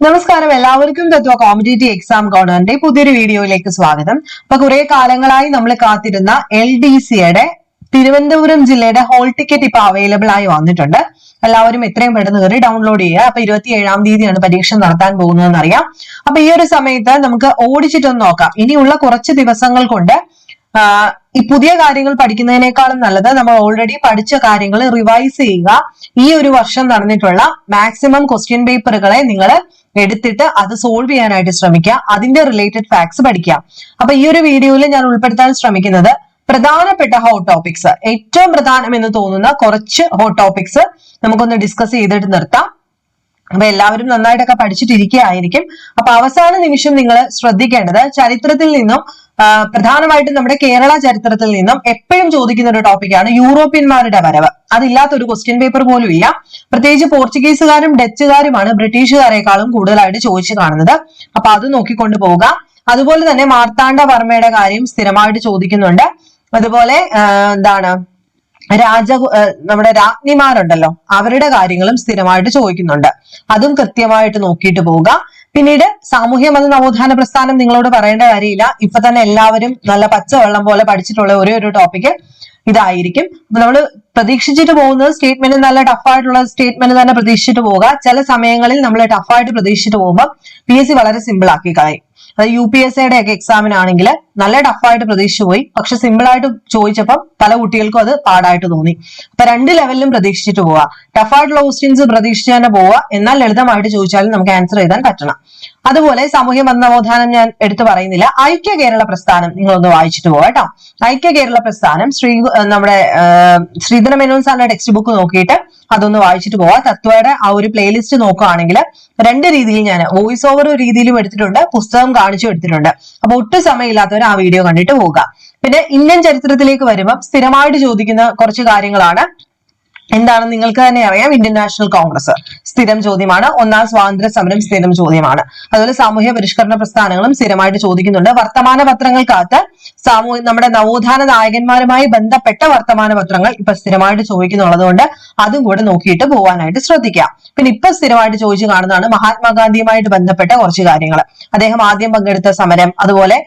നമസ്കാരം. എല്ലാവർക്കും തത്വ competitive exam കോർണറിന്റെ പുതിയൊരു വീഡിയോയിലേക്ക് സ്വാഗതം. അപ്പൊ കുറെ കാലങ്ങളായി നമ്മൾ കാത്തിരുന്ന എൽ ഡി സിയുടെ തിരുവനന്തപുരം ജില്ലയുടെ ഹോൾ ടിക്കറ്റ് ഇപ്പൊ അവൈലബിൾ ആയി വന്നിട്ടുണ്ട്. എല്ലാവരും എത്രയും പെട്ടെന്ന് കയറി ഡൗൺലോഡ് ചെയ്യുക. അപ്പൊ ഇരുപത്തി ഏഴാം തീയതിയാണ് പരീക്ഷ നടത്താൻ പോകുന്നതെന്ന് അറിയാം അപ്പൊ ഈ ഒരു സമയത്ത് നമുക്ക് ഓടിച്ചിട്ടൊന്ന് നോക്കാം. ഇനിയുള്ള കുറച്ച് ദിവസങ്ങൾ കൊണ്ട് ഈ പുതിയ കാര്യങ്ങൾ പഠിക്കുന്നതിനേക്കാളും നല്ലത് നമ്മൾ ഓൾറെഡി പഠിച്ച കാര്യങ്ങൾ റിവൈസ് ചെയ്യുക. ഈ ഒരു വർഷം നടന്നിട്ടുള്ള മാക്സിമം ക്വസ്റ്റ്യൻ പേപ്പറുകളെ നിങ്ങൾ എടുത്തിട്ട് അത് സോൾവ് ചെയ്യാനായിട്ട് ശ്രമിക്കുക. അതിന്റെ റിലേറ്റഡ് ഫാക്ട്സ് പഠിക്കുക. അപ്പൊ ഈ ഒരു വീഡിയോയിൽ ഞാൻ ഉൾപ്പെടുത്താൻ ശ്രമിക്കുന്നത് പ്രധാനപ്പെട്ട ഹോട്ട് ടോപ്പിക്സ് ഏറ്റവും പ്രധാനം എന്ന് തോന്നുന്ന കുറച്ച് ഹോട്ട് ടോപ്പിക്സ് നമുക്കൊന്ന് ഡിസ്കസ് ചെയ്തിട്ട് നിർത്താം. അപ്പൊ എല്ലാവരും നന്നായിട്ടൊക്കെ പഠിച്ചിട്ടിരിക്കുകയായിരിക്കും. അപ്പൊ അവസാന നിമിഷം നിങ്ങൾ ശ്രദ്ധിക്കേണ്ടത് ചരിത്രത്തിൽ നിന്നും പ്രധാനമായിട്ടും നമ്മുടെ കേരള ചരിത്രത്തിൽ നിന്നും എപ്പോഴും ചോദിക്കുന്ന ഒരു ടോപ്പിക്കാണ് യൂറോപ്യന്മാരുടെ വരവ്. അതില്ലാത്ത ഒരു ക്വസ്റ്റ്യൻ പേപ്പർ പോലും ഇല്ല. പ്രത്യേകിച്ച് പോർച്ചുഗീസുകാരും ഡച്ചുകാരുമാണ് ബ്രിട്ടീഷുകാരെക്കാളും കൂടുതലായിട്ട് ചോദിച്ചു കാണുന്നത്. അപ്പൊ അത് നോക്കിക്കൊണ്ട് പോവുക. അതുപോലെ തന്നെ മാർത്താണ്ഡ വർമ്മയുടെ കാര്യം സ്ഥിരമായിട്ട് ചോദിക്കുന്നുണ്ട്. അതുപോലെ എന്താണ്? രാജ നമ്മുടെ രാജ്ഞിമാരുണ്ടല്ലോ അവരുടെ കാര്യങ്ങളും സ്ഥിരമായിട്ട് ചോദിക്കുന്നുണ്ട്. അതും കൃത്യമായിട്ട് നോക്കിയിട്ട് പോവുക. പിന്നീട് സാമൂഹ്യ മത നവോത്ഥാന പ്രസ്ഥാനം നിങ്ങളോട് പറയേണ്ട കാര്യമില്ല. ഇപ്പൊ തന്നെ എല്ലാവരും നല്ല പച്ചവെള്ളം പോലെ പഠിച്ചിട്ടുള്ള ഒരേ ഒരു ടോപ്പിക് ഇതായിരിക്കും. നമ്മൾ പ്രതീക്ഷിച്ചിട്ട് പോകുന്നത് സ്റ്റേറ്റ്മെന്റ് നല്ല ടഫായിട്ടുള്ള സ്റ്റേറ്റ്മെന്റ് തന്നെ പ്രതീക്ഷിച്ചിട്ട് പോവുക. ചില സമയങ്ങളിൽ നമ്മൾ ടഫായിട്ട് പ്രതീക്ഷിച്ചിട്ട് പോകുമ്പോൾ പി എസ് സി വളരെ സിമ്പിൾ ആക്കി കളയും. അത് യു പി എസ് സിയുടെ ഒക്കെ എക്സാമിനാണെങ്കിൽ നല്ല ടഫായിട്ട് പ്രതീക്ഷിച്ചു പോയി. പക്ഷെ സിമ്പിൾ ആയിട്ട് ചോദിച്ചപ്പോൾ പല കുട്ടികൾക്കും അത് പാടായിട്ട് തോന്നി. അപ്പൊ രണ്ട് ലെവലിലും പ്രതീക്ഷിച്ചിട്ട് പോവുക ടഫായിട്ടുള്ള ക്വസ്റ്റ്യൻസ് പ്രതീക്ഷിച്ച് തന്നെ പോവുക. എന്നാൽ ലളിതമായിട്ട് ചോദിച്ചാലും നമുക്ക് ആൻസർ എഴുതാൻ പറ്റണം. അതുപോലെ സാമൂഹ്യ ബന്ധബോധാനം ഞാൻ എടുത്തു പറയുന്നില്ല. ഐക്യ കേരള പ്രസ്ഥാനം നിങ്ങൾ ഒന്ന് വായിച്ചിട്ട് പോവാം കേട്ടോ. ഐക്യ കേരള പ്രസ്ഥാനം ശ്രീ നമ്മുടെ ശ്രീധര മേനോൻ സാറിന്റെ ടെക്സ്റ്റ് ബുക്ക് നോക്കിയിട്ട് അതൊന്ന് വായിച്ചിട്ട് പോവാം തത്വയുടെ ആ ഒരു പ്ലേലിസ്റ്റ് നോക്കുകയാണെങ്കിൽ രണ്ട് രീതിയിൽ ഞാൻ വോയിസ് ഓവർ രീതിയിലും എടുത്തിട്ടുണ്ട് പുസ്തകം കാണിച്ചു എടുത്തിട്ടുണ്ട്. അപ്പൊ ഒട്ടും സമയമില്ലാത്തവർ ആ വീഡിയോ കണ്ടിട്ട് പോവുക. പിന്നെ ഇന്ത്യൻ ചരിത്രത്തിലേക്ക് വരുമ്പോൾ സ്ഥിരമായിട്ട് ചോദിക്കുന്ന കുറച്ച് കാര്യങ്ങളാണ്. എന്താണ് നിങ്ങൾക്ക് തന്നെ അറിയാം ഇന്ത്യൻ നാഷണൽ കോൺഗ്രസ് സ്ഥിരം ചോദ്യമാണ്. ഒന്നാം സ്വാതന്ത്ര്യ സമരം സ്ഥിരം ചോദ്യമാണ്. അതുപോലെ സാമൂഹ്യ പരിഷ്കരണ പ്രസ്ഥാനങ്ങളും സ്ഥിരമായിട്ട് ചോദിക്കുന്നുണ്ട്. വർത്തമാന പത്രങ്ങൾക്കകത്ത് സാമൂഹ്യ നമ്മുടെ നവോത്ഥാന നായകന്മാരുമായി ബന്ധപ്പെട്ട വർത്തമാന പത്രങ്ങൾ ഇപ്പൊ സ്ഥിരമായിട്ട് ചോദിക്കുന്നുള്ളത് കൊണ്ട് അതും കൂടെ നോക്കിയിട്ട് പോകാനായിട്ട് ശ്രദ്ധിക്കാം. പിന്നെ ഇപ്പൊ സ്ഥിരമായിട്ട് ചോദിച്ചു കാണുന്നതാണ് മഹാത്മാഗാന്ധിയുമായിട്ട് ബന്ധപ്പെട്ട കുറച്ച് കാര്യങ്ങൾ അദ്ദേഹം ആദ്യം പങ്കെടുത്ത സമരം അതുപോലെ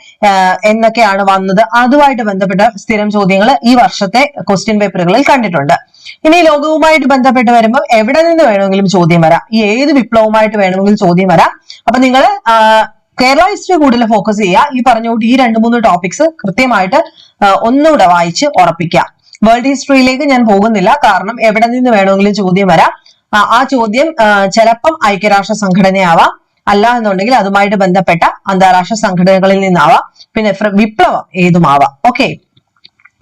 എന്നൊക്കെയാണ് വന്നത്. അതുമായിട്ട് ബന്ധപ്പെട്ട സ്ഥിരം ചോദ്യങ്ങൾ ഈ വർഷത്തെ ക്വസ്റ്റ്യൻ പേപ്പറുകളിൽ കണ്ടിട്ടുണ്ട്. ഇനി ലോകവുമായിട്ട് ബന്ധപ്പെട്ട് വരുമ്പോൾ എവിടെ നിന്ന് വേണമെങ്കിലും ചോദ്യം വരാം. ഈ ഏത് വിപ്ലവമായിട്ട് വേണമെങ്കിലും ചോദ്യം വരാം. അപ്പൊ നിങ്ങൾ കേരള ഹിസ്റ്ററി കൂടുതൽ ഫോക്കസ് ചെയ്യുക. ഈ പറഞ്ഞുകൊണ്ട് ഈ രണ്ട് മൂന്ന് ടോപ്പിക്സ് കൃത്യമായിട്ട് ഒന്നുകൂടെ വായിച്ച് ഉറപ്പിക്കുക. വേൾഡ് ഹിസ്റ്ററിയിലേക്ക് ഞാൻ പോകുന്നില്ല. കാരണം എവിടെ നിന്ന് വേണമെങ്കിലും ചോദ്യം വരാം. ആ, ചോദ്യം ചിലപ്പം ഐക്യരാഷ്ട്ര സംഘടനയാവാം. അല്ല എന്നുണ്ടെങ്കിൽ അതുമായിട്ട് ബന്ധപ്പെട്ട അന്താരാഷ്ട്ര സംഘടനകളിൽ നിന്നാവാം. പിന്നെ വിപ്ലവം ഏതുമാവാം. ഓക്കെ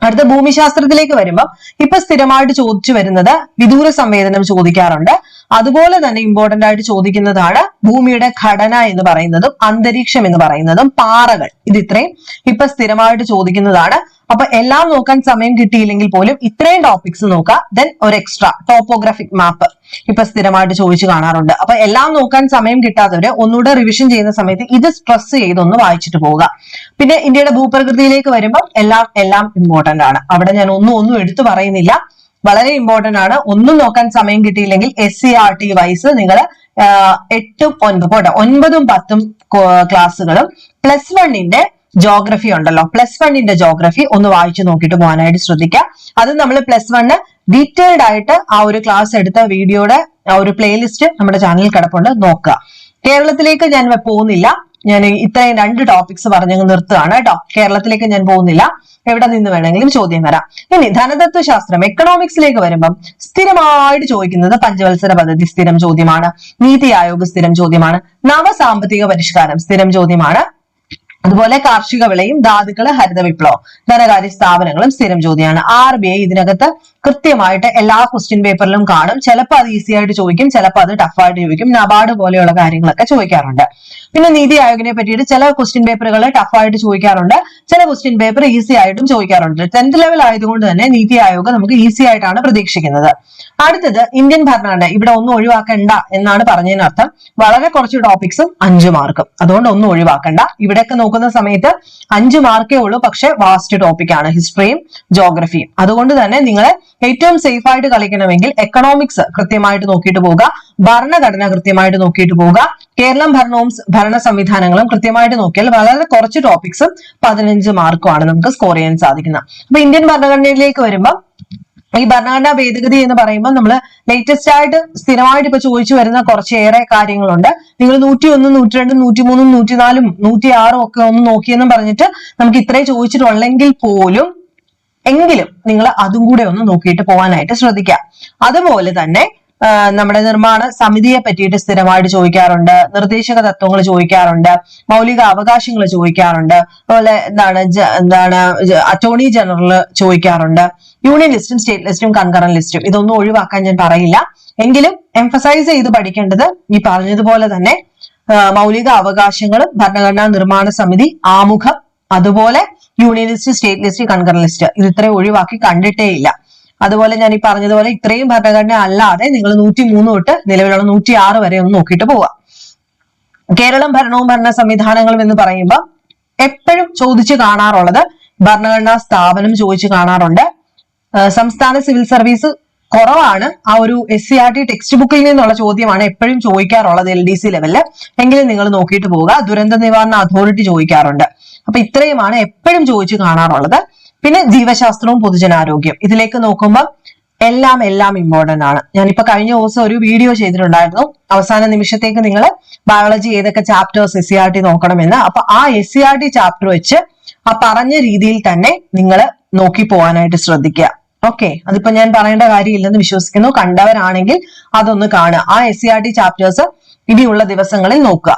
അടുത്ത ഭൂമിശാസ്ത്രത്തിലേക്ക് വരുമ്പോൾ ഇപ്പൊ സ്ഥിരമായിട്ട് ചോദിച്ചു വരുന്നത് വിദൂര സംവേദനം ചോദിക്കാറുണ്ട്. അതുപോലെ തന്നെ ഇമ്പോർട്ടന്റ് ആയിട്ട് ചോദിക്കുന്നതാണ് ഭൂമിയുടെ ഘടന എന്ന് പറയുന്നതും അന്തരീക്ഷം എന്ന് പറയുന്നതും പാറകൾ. ഇത് ഇത്രയും ഇപ്പൊ സ്ഥിരമായിട്ട് ചോദിക്കുന്നതാണ്. അപ്പൊ എല്ലാം നോക്കാൻ സമയം കിട്ടിയില്ലെങ്കിൽ പോലും ഇത്രയും ടോപ്പിക്സ് നോക്കുക. ദെൻ ഒരു എക്സ്ട്രാ ടോപ്പോഗ്രാഫിക് മാപ്പ് ഇപ്പൊ സ്ഥിരമായിട്ട് ചോദിച്ചു കാണാറുണ്ട്. അപ്പൊ എല്ലാം നോക്കാൻ സമയം കിട്ടാത്തവര് ഒന്നുകൂടെ റിവിഷൻ ചെയ്യുന്ന സമയത്ത് ഇത് സ്ട്രെസ് ചെയ്തൊന്ന് വായിച്ചിട്ട് പോവുക. പിന്നെ ഇന്ത്യയുടെ ഭൂപ്രകൃതിയിലേക്ക് വരുമ്പോൾ എല്ലാം എല്ലാം ഇമ്പോർട്ടന്റ് ആണ്. അവിടെ ഞാൻ ഒന്നും ഒന്നും എടുത്തു പറയുന്നില്ല. വളരെ ഇമ്പോർട്ടന്റ് ആണ്. ഒന്നും നോക്കാൻ സമയം കിട്ടിയില്ലെങ്കിൽ S C R T wise നിങ്ങൾ എട്ടും ഒൻപത് പോട്ടെ ഒൻപതും പത്തും ക്ലാസ്സുകളും പ്ലസ് വണ്ണിന്റെ ജോഗ്രഫി ഉണ്ടല്ലോ. പ്ലസ് വണ്ണിന്റെ ജോഗ്രഫി ഒന്ന് വായിച്ചു നോക്കിയിട്ട് പോകാനായിട്ട് ശ്രദ്ധിക്കുക. അത് നമ്മൾ പ്ലസ് വണ്ണ് ഡീറ്റെയിൽഡ് ആയിട്ട് ആ ഒരു ക്ലാസ് എടുത്ത വീഡിയോയുടെ ആ ഒരു പ്ലേലിസ്റ്റ് നമ്മുടെ ചാനലിൽ കിടപ്പുണ്ട്. നോക്കുക. കേരളത്തിലേക്ക് ഞാൻ പോകുന്നില്ല. ഞാൻ ഇത്രയും രണ്ട് ടോപ്പിക്സ് പറഞ്ഞങ്ങ് നിർത്തുകയാണ് കേട്ടോ. കേരളത്തിലേക്ക് ഞാൻ പോകുന്നില്ല. എവിടെ നിന്ന് വേണമെങ്കിലും ചോദ്യം വരാം. ഇനി ധനതത്വശാസ്ത്രം എക്കണോമിക്സിലേക്ക് വരുമ്പം സ്ഥിരമായിട്ട് ചോദിക്കുന്നത് പഞ്ചവത്സര പദ്ധതി സ്ഥിരം ചോദ്യമാണ്. നീതി ആയോഗ് സ്ഥിരം ചോദ്യമാണ്. നവസാമ്പത്തിക പരിഷ്കാരം സ്ഥിരം ചോദ്യമാണ്. അതുപോലെ കാർഷിക വിളയും ധാതുക്കൾ ഹരിത വിപ്ലവം ധനകാര്യ സ്ഥാപനങ്ങളും സ്ഥിരം ചോദ്യമാണ് ആർ ബി ഐ ഇതിനകത്ത് കൃത്യമായിട്ട് എല്ലാ ക്വസ്റ്റ്യൻ പേപ്പറിലും കാണും. ചിലപ്പോൾ അത് ഈസി ആയിട്ട് ചോദിക്കും ചിലപ്പോൾ അത് ടഫായിട്ട് ചോദിക്കും. നബാർഡ് പോലെയുള്ള കാര്യങ്ങളൊക്കെ ചോദിക്കാറുണ്ട്. പിന്നെ നീതി ആയോഗിനെ പറ്റിയിട്ട് ചില ക്വസ്റ്റ്യൻ പേപ്പറുകൾ ടഫായിട്ട് ചോദിക്കാറുണ്ട്. ചില ക്വസ്റ്റ്യൻ പേപ്പർ ഈസി ആയിട്ടും ചോദിക്കാറുണ്ട്. ടെൻത്ത് ലെവൽ ആയതുകൊണ്ട് തന്നെ നീതി ആയോഗ് നമുക്ക് ഈസി ആയിട്ടാണ് പ്രതീക്ഷിക്കുന്നത്. അടുത്തത് ഇന്ത്യൻ ഭരണഘടന. ഇവിടെ ഒന്നും ഒഴിവാക്കണ്ട എന്നാണ് പറഞ്ഞതിനർത്ഥം. വളരെ കുറച്ച് ടോപ്പിക്സും അഞ്ചു മാർക്കും അതുകൊണ്ട് ഒന്നും ഒഴിവാക്കണ്ട. ഇവിടെയൊക്കെ നോക്കുന്ന സമയത്ത് അഞ്ച് മാർക്കേ ഉള്ളൂ. പക്ഷെ വാസ്റ്റ് ടോപ്പിക് ആണ്. ഹിസ്റ്ററിയും ജോഗ്രഫിയും അതുകൊണ്ട് തന്നെ നിങ്ങളെ ഏറ്റവും സേഫ് ആയിട്ട് കളിക്കണമെങ്കിൽ എക്കണോമിക്സ് കൃത്യമായിട്ട് നോക്കിയിട്ട് പോവുക. ഭരണഘടന കൃത്യമായിട്ട് നോക്കിയിട്ട് പോവുക. കേരളം ഭരണവും ഭരണ സംവിധാനങ്ങളും കൃത്യമായിട്ട് നോക്കിയാൽ വളരെ കുറച്ച് ടോപ്പിക്സും പതിനഞ്ച് മാർക്കുമാണ് നമുക്ക് സ്കോർ ചെയ്യാൻ സാധിക്കുന്നത്. അപ്പൊ ഇന്ത്യൻ ഭരണഘടനയിലേക്ക് വരുമ്പോൾ ഈ ഭരണഘടനാ ഭേദഗതി എന്ന് പറയുമ്പോൾ നമ്മൾ ലേറ്റസ്റ്റ് ആയിട്ട് സ്ഥിരമായിട്ട് ഇപ്പൊ ചോദിച്ചു വരുന്ന കുറച്ചേറെ കാര്യങ്ങളുണ്ട്. നിങ്ങൾ നൂറ്റി ഒന്നും നൂറ്റി രണ്ടും നൂറ്റി മൂന്നും നൂറ്റി നാലും നൂറ്റി ആറും ഒക്കെ ഒന്ന് നോക്കിയെന്നും പറഞ്ഞിട്ട് നമുക്ക് ഇത്രേ ചോദിച്ചിട്ടുള്ളെങ്കിൽ പോലും എങ്കിലും നിങ്ങൾ അതും കൂടെ ഒന്ന് നോക്കിയിട്ട് പോകാനായിട്ട് ശ്രദ്ധിക്കുക. അതുപോലെ തന്നെ നമ്മുടെ നിർമ്മാണ സമിതിയെ പറ്റിയിട്ട് സ്ഥിരമായിട്ട് ചോദിക്കാറുണ്ട്. നിർദ്ദേശക തത്വങ്ങൾ ചോദിക്കാറുണ്ട്. മൗലിക അവകാശങ്ങൾ ചോദിക്കാറുണ്ട്. അതുപോലെ എന്താണ് എന്താണ് അറ്റോർണി ജനറൽ ചോദിക്കാറുണ്ട്. യൂണിയൻ ലിസ്റ്റും സ്റ്റേറ്റ് ലിസ്റ്റും കൺകറന്റ് ലിസ്റ്റും. ഇതൊന്നും ഒഴിവാക്കാൻ ഞാൻ പറയില്ല. എങ്കിലും എംഫസൈസ് ചെയ്ത് പഠിക്കേണ്ടത് ഈ പറഞ്ഞതുപോലെ തന്നെ മൗലിക അവകാശങ്ങളും ഭരണഘടനാ നിർമ്മാണ സമിതി ആമുഖം അതുപോലെ union list state list concurrent list ഇത് ഇത്രയും ഒഴിവാക്കി കണ്ടിട്ടേ ഇല്ല. അതുപോലെ ഞാൻ ഈ പറഞ്ഞതുപോലെ ഇത്രയും ഭരണഘടന അല്ലാതെ നിങ്ങൾ നൂറ്റി മൂന്ന് തൊട്ട് നിലവിലുള്ള നൂറ്റി ആറ് വരെ ഒന്ന് നോക്കിയിട്ട് പോവാം കേരളം ഭരണവും ഭരണ സംവിധാനങ്ങളും എന്ന് പറയുമ്പോൾ എപ്പോഴും ചോദിച്ചു കാണാറുള്ളത് ഭരണഘടനാ സ്ഥാപനം ചോദിച്ചു കാണാറുണ്ട്. സംസ്ഥാന സിവിൽ സർവീസ് കുറവാണ്. ആ ഒരു S C R T text ബുക്കിൽ നിന്നുള്ള ചോദ്യമാണ് എപ്പോഴും ചോദിക്കാറുള്ളത് എൽ ഡി സി ലെവലിൽ എങ്കിലും നിങ്ങൾ നോക്കിയിട്ട് പോവുക. ദുരന്ത നിവാരണ അതോറിറ്റി ചോദിക്കാറുണ്ട്. അപ്പൊ ഇത്രയുമാണ് എപ്പോഴും ചോദിച്ചു കാണാറുള്ളത്. പിന്നെ ജീവശാസ്ത്രവും പൊതുജനാരോഗ്യം. ഇതിലേക്ക് നോക്കുമ്പോൾ എല്ലാം എല്ലാം ഇമ്പോർട്ടന്റ് ആണ്. ഞാനിപ്പോ കഴിഞ്ഞ ദിവസം ഒരു വീഡിയോ ചെയ്തിട്ടുണ്ടായിരുന്നു. അവസാന നിമിഷത്തേക്ക് നിങ്ങൾ ബയോളജി ഏതൊക്കെ chapters S C R T നോക്കണമെന്ന്. അപ്പൊ ആ S C R T chapter വെച്ച് ആ പറഞ്ഞ രീതിയിൽ തന്നെ നിങ്ങൾ നോക്കി പോകാനായിട്ട് ശ്രദ്ധിക്കുക. ഓക്കെ അതിപ്പോ ഞാൻ പറയേണ്ട കാര്യമില്ലെന്ന് വിശ്വസിക്കുന്നു. കണ്ടവരാണെങ്കിൽ അതൊന്ന് കാണുക. ആ S C R T chapters ഇനിയുള്ള ദിവസങ്ങളിൽ നോക്കുക.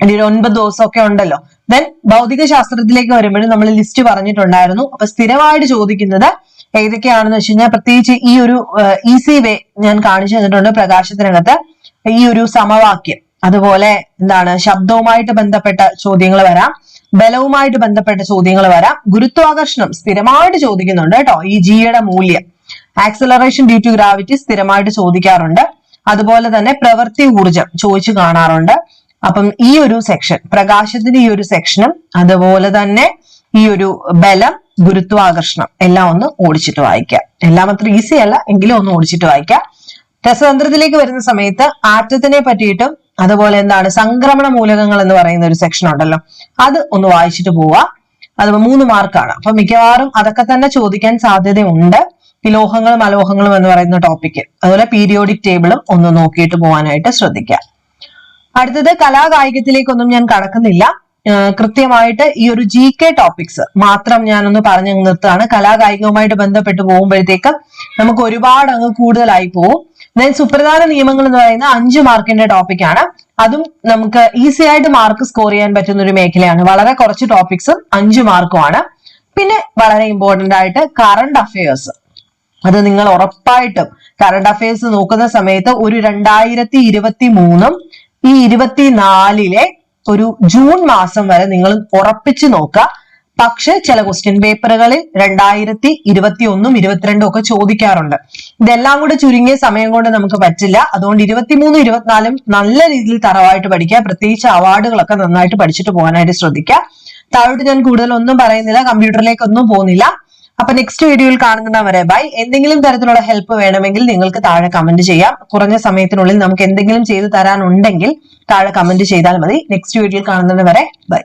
ഇനി ഒരു ഒൻപത് ദിവസമൊക്കെ ഉണ്ടല്ലോ. ദെൻ ഭൗതിക ശാസ്ത്രത്തിലേക്ക് വരുമ്പോഴും നമ്മൾ ലിസ്റ്റ് പറഞ്ഞിട്ടുണ്ടായിരുന്നു. അപ്പൊ സ്ഥിരമായിട്ട് ചോദിക്കുന്നത് ഏതൊക്കെയാണെന്ന് വെച്ച് കഴിഞ്ഞാൽ പ്രത്യേകിച്ച് ഈ ഒരു ഈസി വേ ഞാൻ കാണിച്ചു തന്നിട്ടുണ്ട് പ്രകാശത്തിനകത്ത്. ഈ ഒരു സമവാക്യം. അതുപോലെ എന്താണ് ശബ്ദവുമായിട്ട് ബന്ധപ്പെട്ട ചോദ്യങ്ങൾ വരാം. ബലവുമായിട്ട് ബന്ധപ്പെട്ട ചോദ്യങ്ങൾ വരാം. ഗുരുത്വാകർഷണം സ്ഥിരമായിട്ട് ചോദിക്കുന്നുണ്ട് കേട്ടോ. ഈ ജിയുടെ മൂല്യം. ആക്സലറേഷൻ ഡ്യൂ ടു ഗ്രാവിറ്റി സ്ഥിരമായിട്ട് ചോദിക്കാറുണ്ട്. അതുപോലെ തന്നെ പ്രവൃത്തി ഊർജം ചോദിച്ചു കാണാറുണ്ട്. അപ്പം ഈ ഒരു സെക്ഷൻ പ്രകാശത്തിന്റെ ഈ ഒരു സെക്ഷനും അതുപോലെ തന്നെ ഈ ഒരു ബലം ഗുരുത്വാകർഷണം എല്ലാം ഒന്ന് ഓടിച്ചിട്ട് വായിക്കാം എല്ലാം അത്ര ഈസി അല്ല എങ്കിലും ഒന്ന് ഓടിച്ചിട്ട് വായിക്കാം രസതന്ത്രത്തിലേക്ക് വരുന്ന സമയത്ത് ആറ്റത്തിനെ പറ്റിയിട്ടും അതുപോലെ എന്താണ് സംക്രമണ മൂലകങ്ങൾ എന്ന് പറയുന്ന ഒരു സെക്ഷൻ ഉണ്ടല്ലോ അത് ഒന്ന് വായിച്ചിട്ട് പോവാ അത് മൂന്ന് മാർക്കാണ് അപ്പൊ മിക്കവാറും അതൊക്കെ തന്നെ ചോദിക്കാൻ സാധ്യതയുണ്ട്. ലോഹങ്ങളും അലോഹങ്ങളും എന്ന് പറയുന്ന ടോപ്പിക്ക് അതുപോലെ പീരിയോഡിക് ടേബിളും ഒന്ന് നോക്കിയിട്ട് പോകാനായിട്ട് ശ്രദ്ധിക്കാം അടുത്തത് കലാകായികത്തിലേക്കൊന്നും ഞാൻ കടക്കുന്നില്ല. കൃത്യമായിട്ട് ഈ ഒരു ജി കെ ടോപ്പിക്സ് മാത്രം ഞാനൊന്ന് പറഞ്ഞു നിർത്തുകയാണ്. കലാകായികവുമായിട്ട് ബന്ധപ്പെട്ട് പോകുമ്പോഴത്തേക്ക് നമുക്ക് ഒരുപാട് അങ്ങ് കൂടുതലായി പോകും ദെൻ സുപ്രധാന നിയമങ്ങൾ എന്ന് പറയുന്ന അഞ്ച് മാർക്കിന്റെ ടോപ്പിക്കാണ് അതും നമുക്ക് ഈസി ആയിട്ട് മാർക്ക് സ്കോർ ചെയ്യാൻ പറ്റുന്ന ഒരു മേഖലയാണ്. വളരെ കുറച്ച് ടോപ്പിക്സും അഞ്ച് മാർക്കുമാണ് പിന്നെ വളരെ ഇമ്പോർട്ടന്റ് ആയിട്ട് കറണ്ട് അഫയേഴ്സ് അത് നിങ്ങൾ ഉറപ്പായിട്ടും കറണ്ട് അഫയേഴ്സ് നോക്കുന്ന സമയത്ത് ഒരു രണ്ടായിരത്തി ഇരുപത്തി മൂന്നും ഈ ഇരുപത്തിനാലിലെ ഒരു ജൂൺ മാസം വരെ നിങ്ങൾ ഉറപ്പിച്ചു നോക്കുക. പക്ഷെ ചില ക്വസ്റ്റ്യൻ പേപ്പറുകളിൽ രണ്ടായിരത്തി ഇരുപത്തി ഒന്നും ഇരുപത്തിരണ്ടും ഒക്കെ ചോദിക്കാറുണ്ട്. ഇതെല്ലാം കൂടെ ചുരുങ്ങിയ സമയം കൊണ്ട് നമുക്ക് പറ്റില്ല. അതുകൊണ്ട് ഇരുപത്തിമൂന്നും ഇരുപത്തിനാലും നല്ല രീതിയിൽ തറവായിട്ട് പഠിക്കുക. പ്രത്യേകിച്ച് അവാർഡുകളൊക്കെ നന്നായിട്ട് പഠിച്ചിട്ട് പോകാനായിട്ട് ശ്രദ്ധിക്കുക. താഴോട്ട് ഞാൻ കൂടുതൽ ഒന്നും പറയുന്നില്ല. കമ്പ്യൂട്ടറിലേക്ക് ഒന്നും പോകുന്നില്ല. അപ്പൊ നെക്സ്റ്റ് വീഡിയോയിൽ കാണുന്നവരെ ബൈ എന്തെങ്കിലും തരത്തിലുള്ള ഹെൽപ്പ് വേണമെങ്കിൽ നിങ്ങൾക്ക് താഴെ കമന്റ് ചെയ്യാം. കുറഞ്ഞ സമയത്തിനുള്ളിൽ നമുക്ക് എന്തെങ്കിലും ചെയ്തു തരാനുണ്ടെങ്കിൽ താഴെ കമന്റ് ചെയ്താൽ മതി. നെക്സ്റ്റ് വീഡിയോയിൽ കാണുന്നവരെ ബൈ